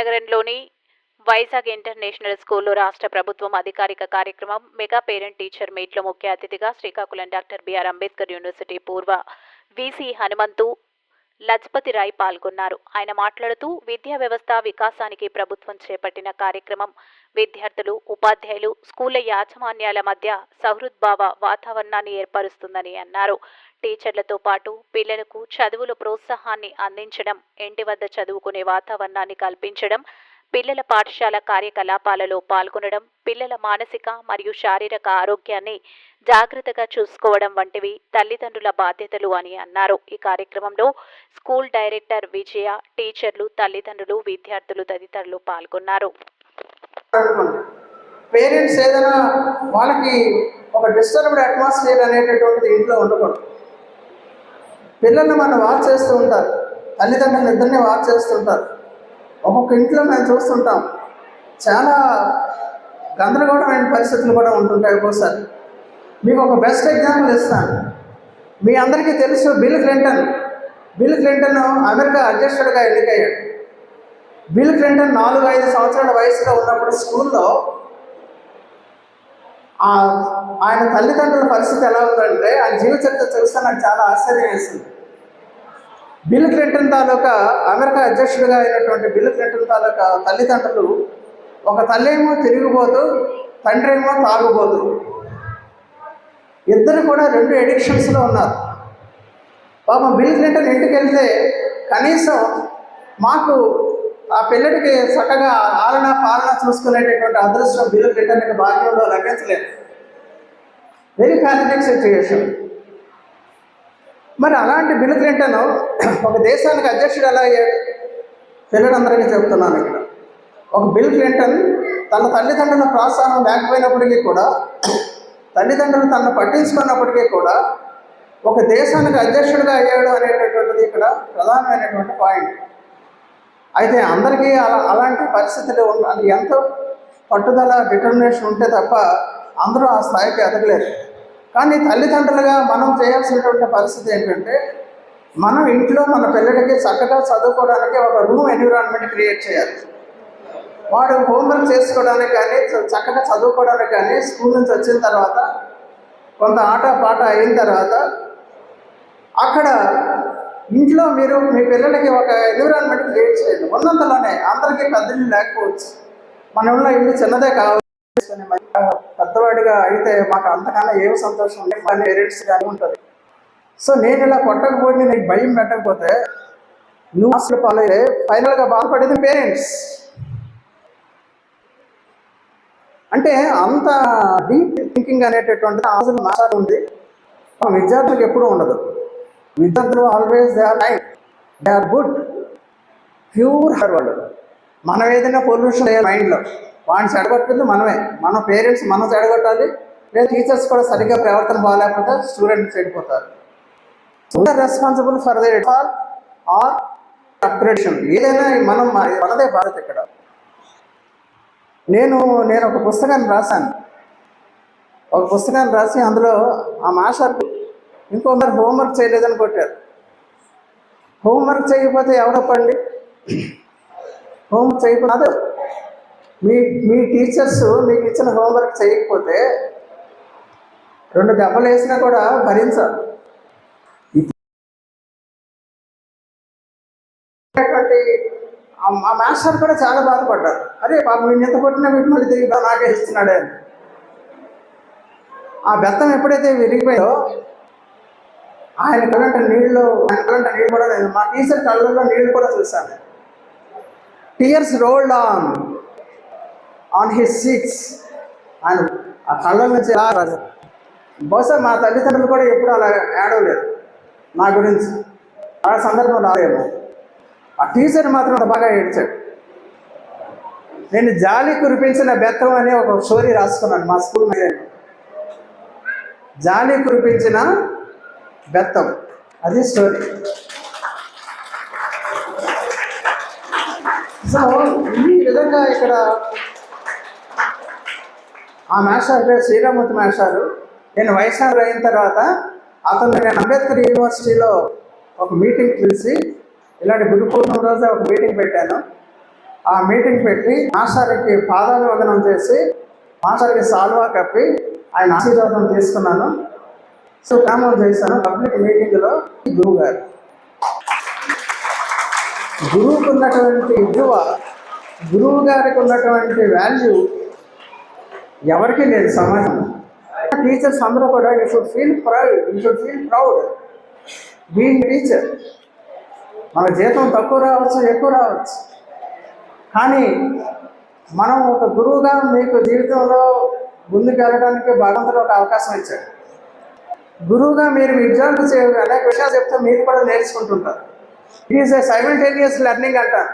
విజయనగరంలోని Vizag international స్కూల్లో రాష్ట్ర ప్రభుత్వం అధికారిక కార్యక్రమం మెగా పేరెంట్ టీచర్ మీట్లో ముఖ్య అతిథిగా Srikakulam doctor BR Ambedkar university పూర్వ విసి హనుమంతు లజ్పతి రాయ్ పాల్గొన్నారు. ఆయన మాట్లాడుతూ విద్యా వ్యవస్థ వికాసానికి ప్రభుత్వం చేపట్టిన కార్యక్రమం విద్యార్థులు ఉపాధ్యాయులు స్కూళ్ళ యాజమాన్యాల మధ్య సహృద్భావ వాతావరణాన్ని ఏర్పరుస్తుందని అన్నారు. టీచర్లతో పాటు పిల్లలకు చదువుల ప్రోత్సాహాన్ని అందించడం ఇంటి వద్ద చదువుకునే వాతావరణాన్ని కల్పించడం పిల్లల పాఠశాల కార్యకలాపాలలో పాల్గొనడం పిల్లల మానసిక మరియు శారీరక ఆరోగ్యాన్ని జాగ్రత్తగా చూసుకోవడం వంటివి తల్లిదండ్రుల బాధ్యతలు అని అన్నారు. ఈ కార్యక్రమంలో స్కూల్ డైరెక్టర్ విజయ టీచర్లు తల్లిదండ్రులు విద్యార్థులు తదితరులు పాల్గొన్నారు. పేరెంట్స్ ఏదైనా వాళ్ళకి ఒక డిస్టర్బ్డ్ అట్మాస్ఫియర్ అనేటటువంటిది ఇంట్లో ఉండకూడదు. పిల్లల్ని మనం వాచ్ చేస్తూ ఉంటారు. తల్లిదండ్రులు ఇద్దరిని వాచ్ చేస్తుంటారు ఒక్కొక్క ఇంట్లో మేము చూస్తుంటాం. చాలా గందరగోళమైన పరిస్థితులు కూడా ఉంటుంటాయి ఒక్కోసారి. మీకు ఒక బెస్ట్ ఎగ్జాంపుల్ ఇస్తాను. మీ అందరికీ తెలుసు Bill Clinton. Bill Clinton America అధ్యక్షుడిగా ఎన్నికయ్యాడు. బిల్ క్లింటన్ నాలుగు ఐదు సంవత్సరాల వయసులో ఉన్నప్పుడు స్కూల్లో ఆయన తల్లిదండ్రుల పరిస్థితి ఎలా ఉందంటే ఆయన జీవిత చరిత్ర చూస్తే నాకు చాలా ఆశ్చర్యం వేసింది. బిల్ క్లింటన్ తాలూకా అమెరికా అధ్యక్షుడిగా అయినటువంటి బిల్ క్లింటన్ తాలూకా తల్లిదండ్రులు ఒక తల్లి ఏమో తిరిగిపోతూ తండ్రి ఏమో తాగుబోతూ ఇద్దరు కూడా రెండు ఎడిక్షన్స్లో ఉన్నారు. పాపం బిల్ క్లింటన్ ఇంటికి వెళ్తే కనీసం మాకు ఆ పిల్లడికి చక్కగా ఆలన పాలన చూసుకునేటటువంటి అదృష్టం బిల్ క్లింటన్కి భాగ్యంలో లభించలేదు. వెరీ ప్యాథటిక్ సిచ్యుయేషన్ మరి అలాంటి బిల్ క్లింటన్ ఒక దేశానికి అధ్యక్షుడు ఎలా అయ్యాడు? పిల్లలందరికీ చెప్తున్నాను ఇక్కడ. ఒక బిల్ క్లింటన్ తన తల్లిదండ్రుల ప్రోత్సాహం లేకపోయినప్పటికీ కూడా తల్లిదండ్రులు తనను పట్టించుకున్నప్పటికీ కూడా ఒక దేశానికి అధ్యక్షుడిగా అయ్యాడు అనేటటువంటిది ఇక్కడ ప్రధానమైనటువంటి పాయింట్. అయితే అందరికీ అలా అలాంటి పరిస్థితులు ఉండాలి ఎంతో పట్టుదల డిటర్మినేషన్ ఉంటే తప్ప అందరూ ఆ స్థాయికి ఎదగలేరు. కానీ తల్లిదండ్రులుగా మనం చేయాల్సినటువంటి పరిస్థితి ఏంటంటే మనం ఇంట్లో మన పిల్లలకి చక్కగా చదువుకోవడానికి ఒక రూమ్ ఎన్విరాన్మెంట్ క్రియేట్ చేయాలి. వాడు హోంవర్క్ చేసుకోవడానికి కానీ చక్కగా చదువుకోవడానికి కానీ స్కూల్ నుంచి వచ్చిన తర్వాత కొంత ఆట పాట అయిన తర్వాత అక్కడ ఇంట్లో మీరు మీ పిల్లలకి ఒక ఎన్విరాన్మెంట్ క్రియేట్ చేయండి. ఉన్నంతలోనే అందరికీ పెద్దలు లేకపోవచ్చు. మన ఉన్న ఇల్లు చిన్నదే కావచ్చు. పెద్దవాడిగా అయితే మాకు అంతకన్నా ఏం సంతోషం పని మన పేరెంట్స్ కానీ ఉంటుంది సో నేను ఇలా కొట్టకపోయింది నీకు భయం పెట్టకపోతే నువ్వు అసలు పాలయ్యే ఫైనల్గా బాధపడేది పేరెంట్స్. అంటే అంత డీప్ థింకింగ్ అనేటటువంటిది అసలు మాసారి ఉంది. మా విద్యార్థులకు ఎప్పుడూ ఉండదు. విద్యార్థులు always they are life they are good. Pure heart వాళ్ళు మనం ఏదైనా పొల్యూషన్ మైండ్లో వాడిని చెడగొట్టింది మనమే. మన పేరెంట్స్ మనం చెడగొట్టాలి. లేదా టీచర్స్ కూడా సరిగ్గా ప్రవర్తన బాగాలేకపోతే students చెడిపోతారు. Responsible for the all our upgradation ఏదైనా మనం మనదే బాధ్యత ఇక్కడ. నేను నేను ఒక పుస్తకాన్ని రాశాను. ఒక పుస్తకాన్ని రాసి అందులో ఆ మాస్టర్ ఇంకొందరు హోంవర్క్ చేయలేదని కొట్టారు. హోంవర్క్ చేయకపోతే ఎవరప్పండి హోంవర్క్ చేయకపోతే మీ మీ టీచర్స్ మీకు ఇచ్చిన హోంవర్క్ చేయకపోతే రెండు దెబ్బలు వేసినా కూడా భరించాలి మా మాస్టర్ కూడా చాలా బాధపడ్డారు. అరే పాప నేను ఎంత కొట్టినా వీటి మళ్ళీ తిరిగి నాకే ఇస్తున్నాడే ఆ బెత్తం ఎప్పుడైతే విరిగిపోయిందో ఆయన కలంట నీళ్ళు ఆయన కలంట నీళ్ళు కూడా లేదు. మా టీచర్ కళ్ళల్లో నీళ్ళు కూడా చూశాను. Tears rolled on on his cheeks ఆయన ఆ కళ్ళ నుంచి బహుశా మా తల్లిదండ్రులు కూడా ఎప్పుడు అలా ఏడవలేదు. నా గురించి. ఆ సందర్భం రాలేము. ఆ టీచర్ మాత్రం అంత బాగా ఏడ్చాడు. నేను జాలి కురిపించిన బెత్తం అనే ఒక స్టోరీ రాసుకున్నాను మా స్కూల్ మీద. జాలి కురిపించిన బెత్తం. అది స్టోరీ సో ఈ విధంగా ఇక్కడ ఆ మేషారు పేరు శ్రీరామూర్తి మేషారు నేను వైశాఖ అయిన తర్వాత అతను నేను అంబేద్కర్ యూనివర్సిటీలో ఒక మీటింగ్ పిలిచి ఇలాంటి గురు రోజు ఒక మీటింగ్ పెట్టాను. ఆ మీటింగ్ పెట్టి మాస్టర్కి పాదాభివందనం చేసి మాస్టర్కి సాల్వా కప్పి ఆయన ఆశీర్వాదం తీసుకున్నాను. సో కామం చేశాను పబ్లిక్ మీటింగ్లో గురువు గారు గురువుకు ఉన్నటువంటి విలువ గురువు గారికి ఉన్నటువంటి వాల్యూ ఎవరికి లేదు సమాజం. టీచర్స్ అందరూ కూడా you should feel proud you should feel proud being teacher మన జీతం తక్కువ రావచ్చు ఎక్కువ రావచ్చు. కానీ మనం ఒక గురువుగా మీకు జీవితంలో ముందుకు వెళ్ళడానికి భగవంతుడు ఒక అవకాశం ఇచ్చాడు. గురువుగా మీరు విద్యార్థులు చేయ అనేక విషయాలు చెప్తే మీరు కూడా నేర్చుకుంటుంటారు. It is a simultaneous learning అంటారు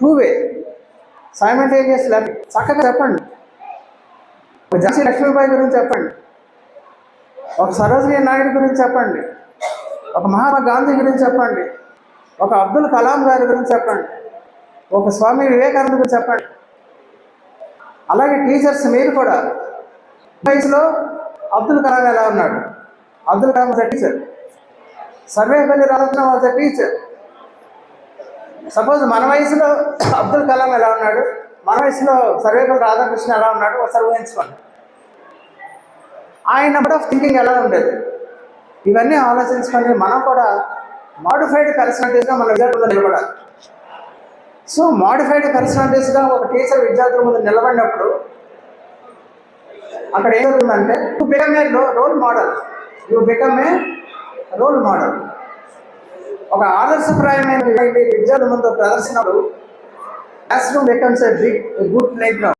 టూ వే సైమిల్టేనియస్ లెర్నింగ్ చక్కగా చెప్పండి. ఒక ఝాన్సీ లక్ష్మీబాయి గురించి చెప్పండి. ఒక సరోజినీ నాయుడు గురించి చెప్పండి. ఒక మహాత్మా గాంధీ గురించి చెప్పండి. ఒక అబ్దుల్ కలాం గారి గురించి చెప్పండి. ఒక స్వామి వివేకానంద గురించి చెప్పండి. అలాగే టీచర్స్ మీరు కూడా. వయసులో అబ్దుల్ కలాం ఎలా ఉన్నాడు? Abdul Kalam was teacher Sarvepalli Radhakrishna was teacher suppose మన వయసులో అబ్దుల్ కలాం ఎలా ఉన్నాడు? మన వయసులో సర్వేపల్లి రాధాకృష్ణ ఎలా ఉన్నాడు? ఒకసారి ఊహించుకోండి. ఆయన కూడా థింకింగ్ ఎలా ఉండేది? ఇవన్నీ ఆలోచించుకొని మనం కూడా మాడిఫైడ్ పర్సనాలిటీస్గా మన విద్యార్థులు నిలబడాలి. సో మాడిఫైడ్ పర్సనాలిటీస్గా ఒక టీచర్ విద్యార్థుల ముందు నిలబడినప్పుడు అక్కడ ఏం జరుగుతుందంటే you become a role model you become a role model ఒక ఆదర్శప్రాయమైన విద్యార్థుల ముందు ప్రదర్శనలు classroom becomes a big good life